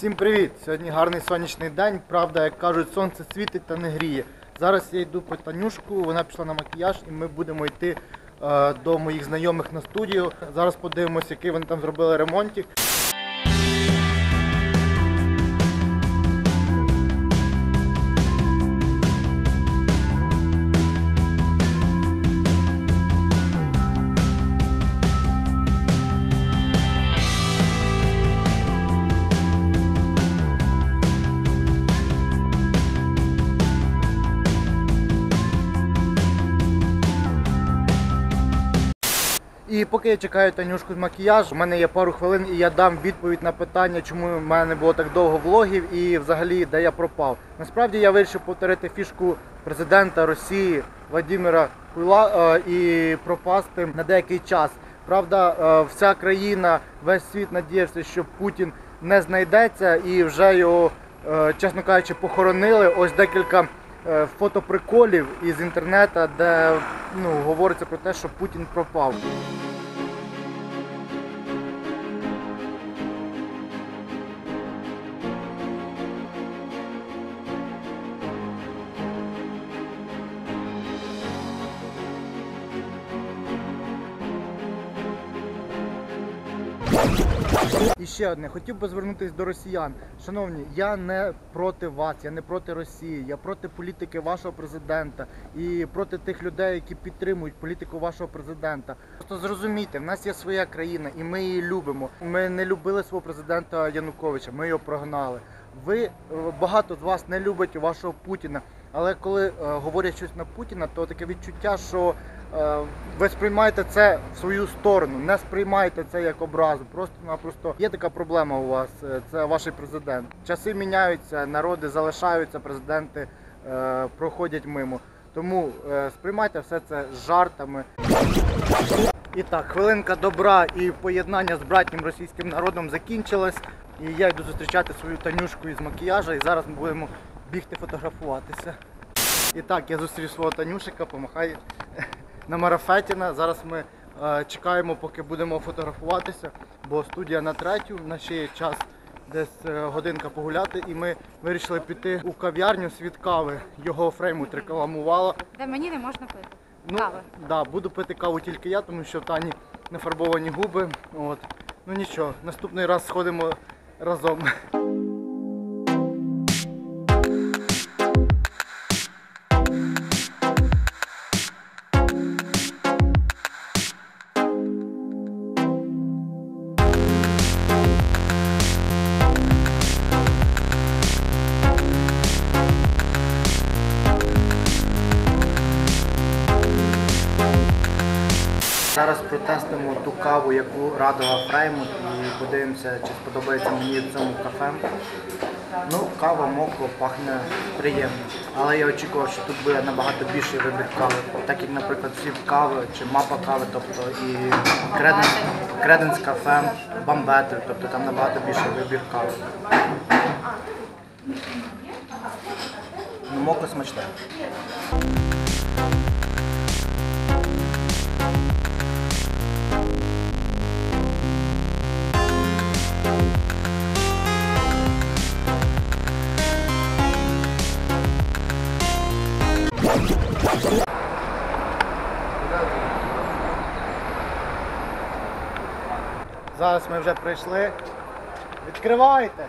Всім привіт! Сьогодні гарний сонячний день. Правда, як кажуть, сонце світить та не гріє. Зараз я йду по Танюшку, вона пішла на макіяж і ми будемо йти е, до моїх знайомих на студію. Зараз подивимося, який вони там зробили ремонтик. Поки я чекаю Танюшку з макіяж, у мене є пару хвилин і я дам відповідь на питання, чому в мене не було так довго влогів і взагалі де я пропав. Насправді я вирішив повторити фішку президента Росії Владимира Пуйла е, і пропасти на деякий час. Правда, е, вся країна, весь світ надіявся, що Путін не знайдеться і вже його, е, чесно кажучи, похоронили. Ось декілька фотоприколів із інтернету, де ну, говориться про те, що Путін пропав. І ще одне, хотів би звернутися до росіян. Шановні, я не проти вас, я не проти Росії, я проти політики вашого президента і проти тих людей, які підтримують політику вашого президента. Просто зрозумійте, в нас є своя країна, і ми її любимо. Ми не любили свого президента Януковича, ми його прогнали. Ви е, багато з вас не любить вашого Путіна. Але коли е, говорять щось на Путіна, то таке відчуття, що ви сприймаєте це в свою сторону, не сприймаєте це як образу. Просто-напросто є така проблема у вас. е, Це ваш президент. Часи міняються, народи залишаються, президенти е, проходять мимо. Тому е, сприймайте все це з жартами. І так, хвилинка добра і поєднання з братнім російським народом закінчилась. І я йду зустрічати свою Танюшку із макіяжа, і зараз ми будемо бігти фотографуватися. І так, я зустрів свого Танюшика, помахай на марафетіна. Зараз ми е, чекаємо, поки будемо фотографуватися, бо студія на третю, в нас ще є час десь е, годинка погуляти, і ми вирішили піти у кав'ярню світ кави. Його фрейму рекламувала. Де мені не можна пити. Ну, Кави. Да, буду пити каву тільки я, тому що в Тані не фарбовані губи. От. Ну нічого, наступний раз сходимо разом. Зараз протестимо ту каву, яку радила Фреймут, і подивимося, чи сподобається мені цьому кафе. Ну, кава моко пахне приємно. Але я очікував, що тут буде набагато більший вибір кави. Так як, наприклад, світ кави чи мапа кави, тобто і Креденс, Креденс кафе, Бамбетер, тобто там набагато більший вибір кави. Ну, моко смачне. Зараз ми вже прийшли. Відкривайте!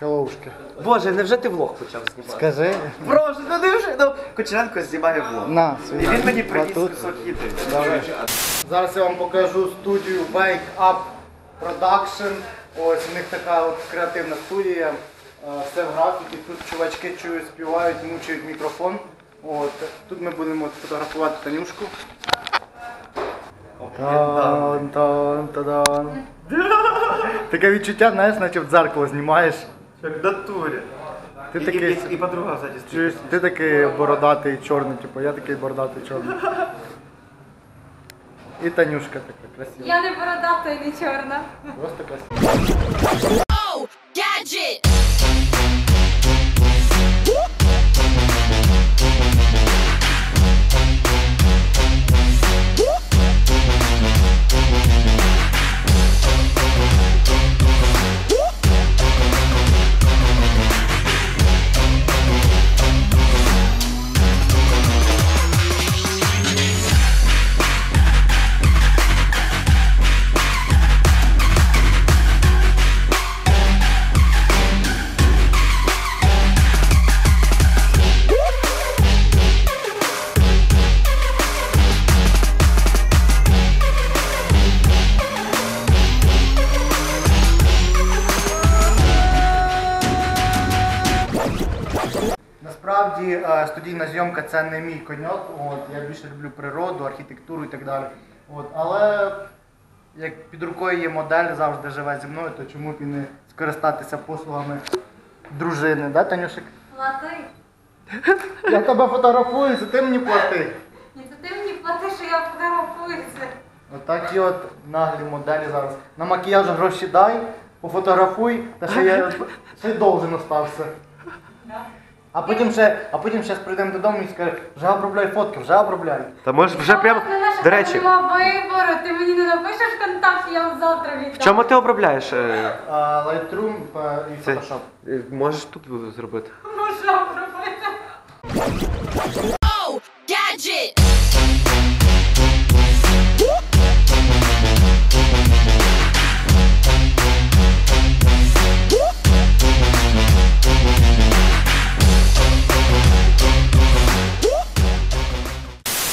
Helloушки. Боже, невже ти влог почав знімати? Скажи. Боже, ну невже? Ну, Кучеренко знімає влог. На, І він мені приніс Батут. кусок їди. Зараз я вам покажу студію Wake Up Production. Ось у них така от креативна студія. Е, Все в графіки. Тут чувачки чую, співають, мучають мікрофон. От. Тут ми будемо фотографувати Танюшку. Тан, тан, тадан. Таке відчуття, знаєш, наче в дзеркало знімаєш. Як в натурі. Ти І, такий, і, і подруга ззаді чуєш, ти такий бородатий чорний, типу, я такий бородатий чорний. І Танюшка така красива. Я не бородата і не чорна. Просто красива. Насправді е, студійна зйомка це не мій коньок. От, я більше люблю природу, архітектуру і так далі. От, але як під рукою є модель, завжди живе зі мною, то чому б і не скористатися послугами дружини, да, Танюшик? Плати. Я тебе фотографую, це ти мені плати. Ні, це ти мені платиш, що я фотографуюся. Отакі от наглі моделі зараз. На макіяж гроші дай, пофотографуй, та ще я ще й довжен остався. А потім ще, а потім ще прийдемо додому і скаже, вже обробляй фотки, вже обробляй. Та може вже прямо. До речі, Нема вибору, ти мені не напишеш контакт, я вам завтра віддам. в чому ти обробляєш? е, А, Lightroom е, і Це- Photoshop. е, Можеш тут зробити. Можу обробити.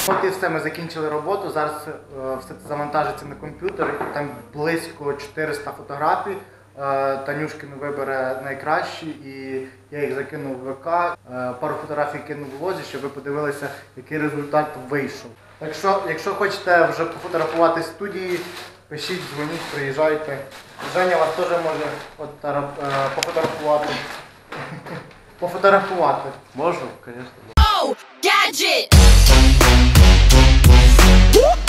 От і все, ми закінчили роботу. Зараз е, все це завантажиться на комп'ютер. Там близько 400 фотографій. Е, Танюшкин вибере найкращі, і я їх закину в ВК. Е, Пару фотографій кину в лозі, щоб ви подивилися, який результат вийшов. Так що, якщо хочете вже пофотографувати студії, пишіть, дзвоніть, приїжджайте. Женя вас теж може пофотографувати. Пофотографувати. Можу, звісно. Woo!